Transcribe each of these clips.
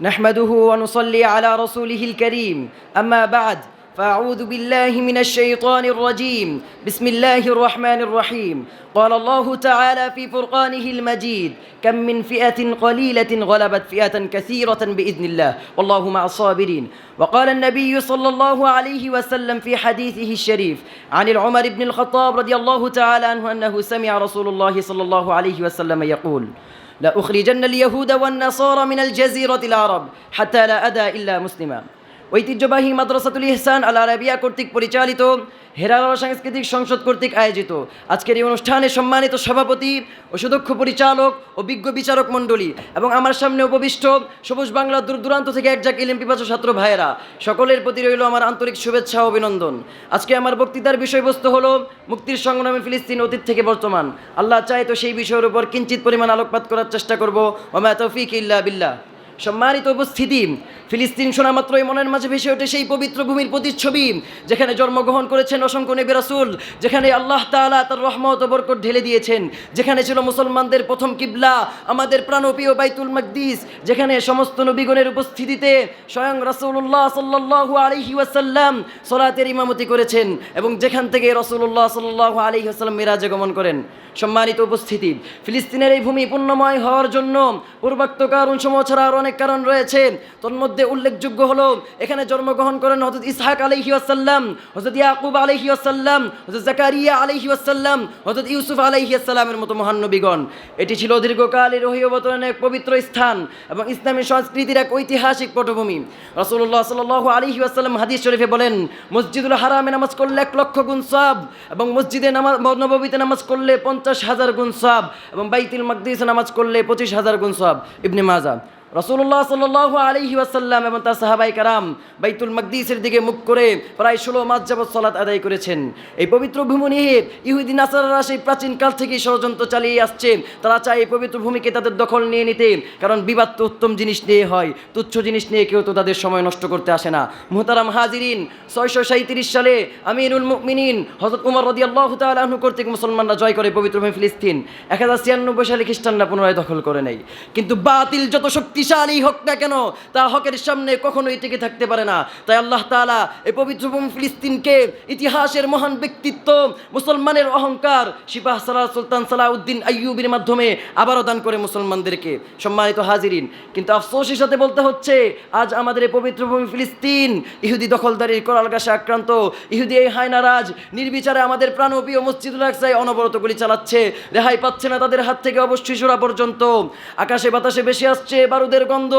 نحمده ونصلي على رسوله الكريم. أما بعد فأعوذ بالله من الشيطان الرجيم. بسم الله الرحمن الرحيم. قال الله تعالى في فرقانه المجيد كم من فئة قليلة غلبت فئة كثيرة بإذن الله. والله مع الصابرين. وقال النبي صلى الله عليه وسلم في حديثه الشريف عن العمر بن الخطاب رضي الله تعالى عنه أنه سمع رسول الله صلى الله عليه وسلم يقول لأخرجن اليهود والنصارى من الجزيرة العرب حتى لا أدى إلا مسلما. ঐতিহ্যবাহী মাদ্রাসাতুল ইহসান Al Arabiya কর্তৃক পরিচালিত হেরালা সাংস্কৃতিক সংসদ কর্তৃক আয়োজিত। আজকের এই অনুষ্ঠানে সম্মানিত সভাপতি ও সুদক্ষ পরিচালক ও বিজ্ঞ বিচারক মণ্ডলী এবং আমার সামনে উপবিষ্ট সবুজ বাংলার দূর দূরান্ত থেকে একজাক ইলিম পিপাসু ছাত্র ভাইয়েরা, সকলের প্রতি রইল আমার আন্তরিক শুভেচ্ছা অভিনন্দন। আজকে আমার বক্তৃতার বিষয়বস্তু হলো মুক্তির সংগ্রামে ফিলিস্তিন অতীত থেকে বর্তমান। আল্লাহ চায় তো সেই বিষয়ের উপর কিঞ্চিত পরিমাণ আলোকপাত করার চেষ্টা করব। ওমা তৌফিক ইল্লা বিল্লাহ। সম্মানিত উপস্থিতি, ফিলিস্তিন শোনা মাত্রই মনের মাঝে ভেসে ওঠে সেই পবিত্র ভূমির প্রতিচ্ছবি, যেখানে জন্মগ্রহণ করেছেন অসংখ্য নেবী রাসূল, যেখানে আল্লাহ তাআলা তার রহমত ও বরকত ঢেলে দিয়েছেন, যেখানে ছিল মুসলমানদের প্রথম কিবলা, আমাদের প্রাণপ্রিয় বাইতুল মাকদিস, যেখানে সমস্ত নবীগণের উপস্থিতিতে স্বয়ং রাসূলুল্লাহ সাল্লাল্লাহু আলাইহি ওয়াসাল্লাম সলাতের ইমামতি করেছেন এবং যেখান থেকে রাসূলুল্লাহ সাল্লাল্লাহু আলাইহি ওয়াসাল্লাম মিরাজে গমন করেন। সম্মানিত উপস্থিতি, ফিলিস্তিনের এই ভূমি পুণ্যময় হওয়ার জন্য পূর্বাক্ত কারণ সমূহ ছাড়া আরও অনেক কারণ রয়েছে। তন্মধ্যে উল্লেখযোগ্য হলো, এখানে জন্মগ্রহণ করেন হজরত ইসহাক আলহি আসাল্লাম হজরত ইয়াকুব আলহি আসাল্লাম হজরত জাকারিয়া আলহি আসাল্লাম হজরত ইউসুফ আলহি আসাল্লামের মতো মহান নবীগণ। এটি ছিল দীর্ঘকালের রহি অবতরণের এক পবিত্র স্থান এবং ইসলামী সংস্কৃতির এক ঐতিহাসিক পটভূমি। রসুল্লাহ সাল আলহি আসাল্লাম হাদিস শরীফে বলেন, মসজিদুল হারামে নামাজ করলে এক লক্ষ গুণ সব এবং মসজিদে নামাজ, নববীতে নামাজ করলে পঞ্চাশ হাজার গুণ সব এবং বাইতুল মাকদিসে নামাজ করলে পঁচিশ হাজার গুণ সব ইবনে মাজা রসুল্লাহ সাল আলহি ওয়াসাল্লাম এবং তার সাহাবাই কারাম বাইতুল মকদিসের দিকে মুখ করে প্রায় ষোলো মাস যাবৎ সলাৎ আদায় করেছেন। এই পবিত্র ভূমি নিয়ে ইহুদিন আসারারা সেই প্রাচীনকাল থেকেই ষড়যন্ত্র চালিয়ে আসছে। তারা চায় এই পবিত্র ভূমিকে তাদের দখল নিয়ে নিতে, কারণ বিবাদ তো উত্তম জিনিস নিয়ে হয়, তুচ্ছ জিনিস নিয়ে কেউ তো তাদের সময় নষ্ট করতে আসে না। মুহতারাম হাজিরিন, ছয়শো সাঁত্রিশ সালে আমিরুল মুমিনিন হজরত উমর রদি আল্লাহ তালু কর্তৃক মুসলমানরা জয় করে পবিত্র ভূমি ফিলিস্তিন। এক হাজার ছিয়ানব্বই সালে খ্রিস্টানরা পুনরায় দখল করে নেয়। কিন্তু বাতিল যত শক্তি শক্তিশালী হোক না কেন, তা হকের সামনে কখনোই টিকে থাকতে পারে না। তাই আল্লাহ তালা এই পবিত্র ফিলিস্তিনকে ইতিহাসের মহান ব্যক্তিত্ব, মুসলমানের অহংকার সিপাহ সালাহ সুলতান সালাহ উদ্দিন আইয়ুবির মাধ্যমে আবারও দান করে মুসলমানদেরকে। সম্মানিত হাজিরিন, কিন্তু আফসোসের সাথে বলতে হচ্ছে, আজ আমাদের এই পবিত্র ভূমি ফিলিস্তিন ইহুদি দখলদারির করাল গাছে আক্রান্ত। ইহুদি এই হায়নারাজ নির্বিচারে আমাদের প্রাণপ্রিয় মসজিদুল আকসায় অনবরত গুলি চালাচ্ছে, রেহাই পাচ্ছে না তাদের হাত থেকে অবশ্যই সুরা পর্যন্ত। আকাশে বাতাসে বেশি আসছে বারুদের গন্ধ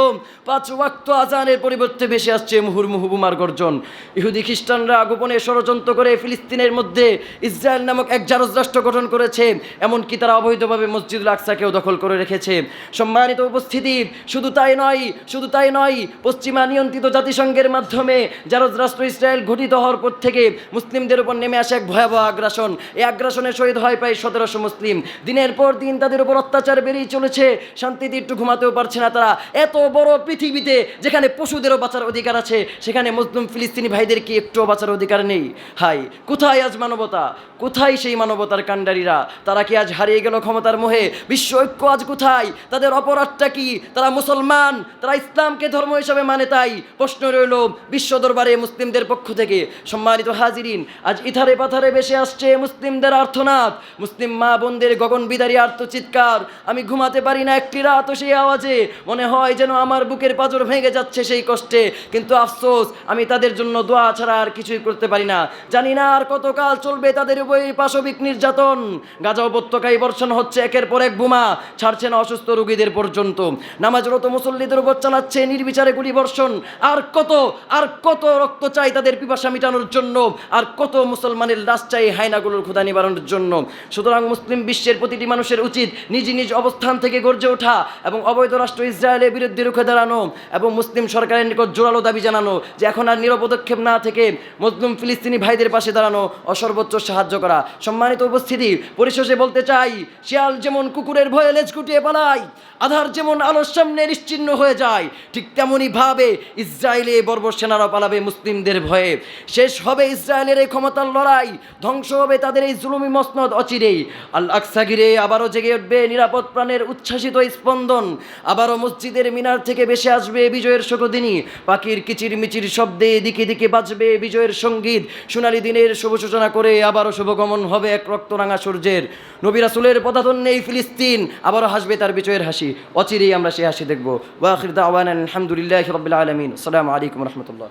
পাঁচ ওয়াক্ত আজানের পরিবর্তে বেশি আসছে মুহুর্মুহু বোমার গর্জন। ইহুদি খ্রিস্টানরা গোপনে ষড়যন্ত্র করে ফিলিস্তিনের মধ্যে ইসরায়েল নামক এক জারজ রাষ্ট্র গঠন করেছে। এমনকি তারা অবৈধভাবে মসজিদুল আকসাকেও দখল করে রেখেছে। সম্মানিত উপস্থিতি, শুধু তাই নয়, শুধু তাই নয়, পশ্চিমা নিয়ন্ত্রিত জাতিসংঘের মাধ্যমে জারজ রাষ্ট্র ইসরায়েল ঘটিত হওয়ার পর থেকে মুসলিমদের উপর নেমে আসে এক ভয়াবহ আগ্রাসন। এই আগ্রাসনে শহীদ হয় প্রায় সতেরোশো মুসলিম। দিনের পর দিন তাদের উপর অত্যাচার বেড়েই চলেছে। শান্তিতে একটু ঘুমাতেও পারছে না তারা। এত বড় পৃথিবীতে যেখানে পশুদেরও বাঁচার অধিকার আছে, সেখানে মুসলিম ফিলিস্তিনি ভাইদের কি একটুও বাঁচার অধিকার নেই? হাই, কোথায় আজ মানবতা? কোথায় সেই মানবতার কাণ্ডারীরা? তারা কি আজ হারিয়ে গেল ক্ষমতার মোহে? বিশ্ব ঐক্য আজ কোথায়? তাদের অপরাধটা কি? তারা মুসলমান, তারা ইসলামকে ধর্ম হিসাবে মানে তাই। প্রশ্ন রইল, বিশ্ব দরবারে মুসলিমদের পক্ষ থেকে। সম্মানিত হাজিরিন, আজ ইথারে পাথারে বেশি আসছে মুসলিমদের আর্থনাথ মুসলিম মা বোনদের গগন বিদারী আর্থ চিৎকার আমি ঘুমাতে পারি না একটি রাত সেই আওয়াজে। মনে হয় যেন আমার বুকের পাঁজর ভেঙে যাচ্ছে সেই কষ্টে। কিন্তু আফসোস, আমি তাদের জন্য দোয়া ছাড়া আর কিছুই করতে পারি না। জানি না আর কতকাল চলবে তাদের উপর পাশবিক নির্যাতন। গাজা উপত্যকায় বর্ষণ হচ্ছে, একের পর এক বোমা ছাড়ছে না অসুস্থ রোগীদের পর্যন্ত। নামাজরত মুসল্লিদের উপর চালাচ্ছে নির্বিচারে গুলি বর্ষণ। আর কত আর কত রক্ত চাই তাদের পিপাসা মেটানোর জন্য? আর কত মুসলমানের লাশ চাই হাইনাগুলোর ক্ষুধা নিবারণের জন্য? সুতরাং মুসলিম বিশ্বের প্রতিটি মানুষের উচিত নিজ নিজ অবস্থান থেকে গর্জে ওঠা এবং অবৈধ রাষ্ট্র ইসরায়েলের বিরুদ্ধে রুখে দাঁড়ানো এবং মুসলিম সরকারের নিকট জোরালো দাবি জানানো যে এখন আর নিরপদক্ষেপ না থেকে মুসলিম ফিলিস্তিনি ভাইদের পাশে দাঁড়ানো ও সর্বোচ্চ সাহায্য করা। সম্মানিত উপস্থিতি, পরিশেষে বলতে চাই, শিয়াল যেমন কুকুরের ভয়ে লেজ গুটিয়ে পালায়, আধার যেমন আলোর সামনে নিশ্চিন্ন হয়ে যায়, ঠিক তেমনই ভাবে ইসরায়েলে বর্বর সেনারা পালাবে মুসলিমদের ভয়ে। শেষ হবে ইসরায়েলের এই ক্ষমতার লড়াই, ধ্বংস হবে তাদের এই জুলুমি মসনদ অচিরেই। আল আকসা ঘিরে আবারও জেগে উঠবে নিরাপদ প্রাণের উচ্ছ্বাসিত স্পন্দন, আবারও মসজিদ মসজিদের মিনার থেকে বেশে আসবে বিজয়ের শোকদিনী। পাখির কিচির মিচির শব্দে দিকে দিকে বাজবে বিজয়ের সংগীত। সোনালী দিনের শুভ সূচনা করে আবারও শুভগমন হবে এক রক্তরাঙা সূর্যের। নবী রাসুলের পদাধন্য এই ফিলিস্তিন, আবারও হাসবে তার বিজয়ের হাসি। অচিরেই আমরা সেই হাসি দেখব। ওয়াখির দাওয়ান আলহামদুলিল্লাহ রবিল আলমিন। সালাম আলাইকুম রহমতুল্লাহ।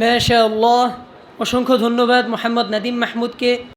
মাশাআল্লাহ। অসংখ্য ধন্যবাদ মোহাম্মদ নাদিম মাহমুদকে।